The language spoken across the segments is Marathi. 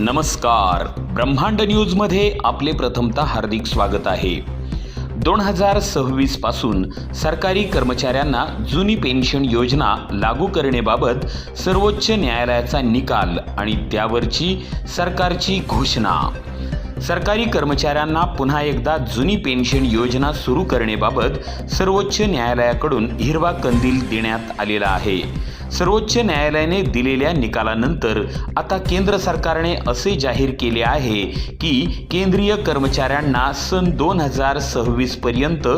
नमस्कार. ब्रह्मांड न्यूजमध्ये आपले प्रथमता हार्दिक स्वागत आहे. दोन हजार सव्वीसपासून सरकारी कर्मचाऱ्यांना जुनी पेन्शन योजना लागू करण्याबाबत सर्वोच्च न्यायालयाचा निकाल आणि त्यावरची सरकारची घोषणा. सरकारी कर्मचाऱ्यांना पुन्हा एकदा जुनी पेन्शन योजना सुरू करण्याबाबत सर्वोच्च न्यायालयाकडून हिरवा कंदील देण्यात आलेला आहे. सर्वोच्च न्यायालयाने दिलेल्या निकालानंतर आता केंद्र सरकारने असे जाहीर केले आहे की केंद्रीय कर्मचाऱ्यांना सन दोन हजार सव्वीस पर्यंत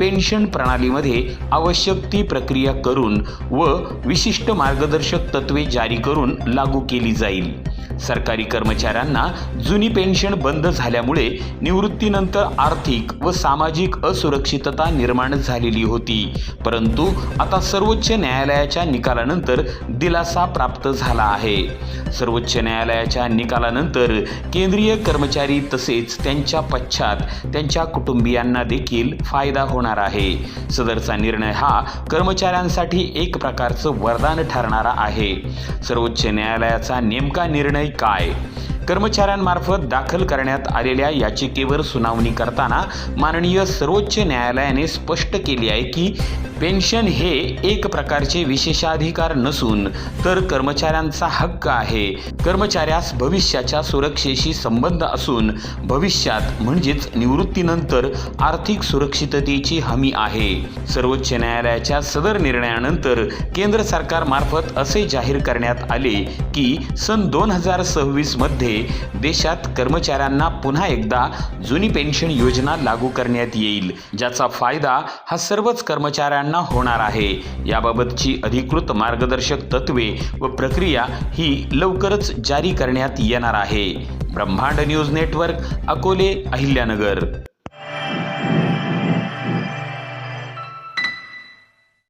पेन्शन प्रणालीमध्ये आवश्यक ती प्रक्रिया करून व विशिष्ट मार्गदर्शक तत्वे जारी करून लागू केली जाईल. सरकारी कर्मचाऱ्यांना जुनी पेन्शन बंद झाल्यामुळे निवृत्तीनंतर आर्थिक व सामाजिक असुरक्षितता निर्माण झालेली होती. परंतु आता सर्वोच्च न्यायालयाच्या निकालानंतर दिलासा प्राप्त झाला आहे. सर्वोच्च न्यायालयाच्या निकालानंतर केंद्रीय कर्मचारी तसेच त्यांच्या पश्चात त्यांच्या कुटुंबियांना देखील फायदा होणार आहे. सदरचा निर्णय हा कर्मचाऱ्यांसाठी एक प्रकारचं वरदान ठरणारा आहे. सर्वोच्च न्यायालयाचा नेमका निर्णय काय? कर्मचाऱ्यांमार्फत दाखल करण्यात आलेल्या याचिकेवर सुनावणी करताना माननीय सर्वोच्च न्यायालयाने स्पष्ट केले आहे की पेन्शन हे एक प्रकारचे विशेषाधिकार नसून तर कर्मचाऱ्यांचा हक्क आहे. कर्मचाऱ्यास भविष्याच्या सुरक्षेशी संबंध असून भविष्यात म्हणजेच निवृत्तीनंतर आर्थिक सुरक्षिततेची हमी आहे. सर्वोच्च न्यायालयाच्या सदर निर्णयानंतर केंद्र सरकारमार्फत असे जाहीर करण्यात आले की सन दोन हजार सव्वीसमध्ये देशात कर्मचाऱ्यांना पुन्हा एकदा जुनी पेन्शन योजना लागू करण्यात येईल ज्याचा फायदा हा सर्वच कर्मचाऱ्यांना होणार आहे. याबाबतची अधिकृत मार्गदर्शक तत्वे व प्रक्रिया ही लवकरच जारी करण्यात येणार आहे. ब्रह्मांड न्यूज नेटवर्क अकोले अहिल्यानगर.